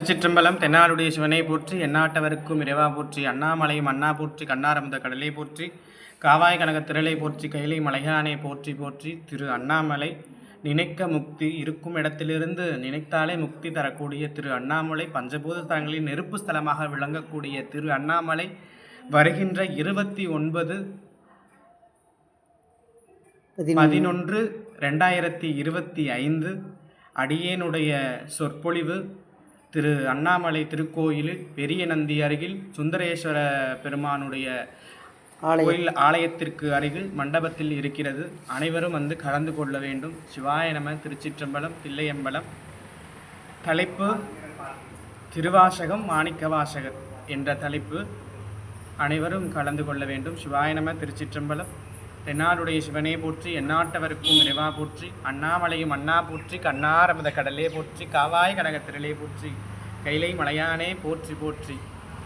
சிற்றம்பலம் தென்னாடுடைய சிவனை போற்றி எந்நாட்டவருக்கும் இறைவா போற்றி அண்ணாமலையும் அண்ணா போற்றி கண்ணாரமுத கடலை போற்றி காவாய் கனக திரளை போற்றி கைலை மலையானை போற்றி போற்றி திரு அண்ணாமலை நினைக்க முக்தி இருக்கும் இடத்திலிருந்து நினைத்தாலே முக்தி தரக்கூடிய திரு அண்ணாமலை பஞ்சபூத தலங்களின் நெருப்பு ஸ்தலமாக விளங்கக்கூடிய திரு அண்ணாமலை வருகின்ற இருபத்தி ஒன்பது பதினொன்று ரெண்டாயிரத்தி இருபத்தி ஐந்து அடியேனுடைய சொற்பொழிவு திரு அண்ணாமலை திருக்கோயிலில் பெரிய நந்தி அருகில் சுந்தரேஸ்வர பெருமானுடைய கோயில் ஆலயத்திற்கு அருகில் மண்டபத்தில் இருக்கிறது. அனைவரும் வந்து கலந்து கொள்ள வேண்டும். சிவாய நம திருச்சிற்றம்பலம் தில்லையம்பலம். தலைப்பு திருவாசகம் மாணிக்கவாசகர் என்ற தலைப்பு. அனைவரும் கலந்து கொள்ள வேண்டும். சிவாய நம திருச்சிற்றம்பலம். தென்னாடுடைய சிவனே போற்றி எந்நாட்டவருக்கும் இறைவா போற்றி அண்ணாமலையும் அண்ணா போற்றி கண்ணாரமத கடலே போற்றி காவாய் கனகத்திரளே போற்றி கைலை மலையானே போற்றி போற்றி.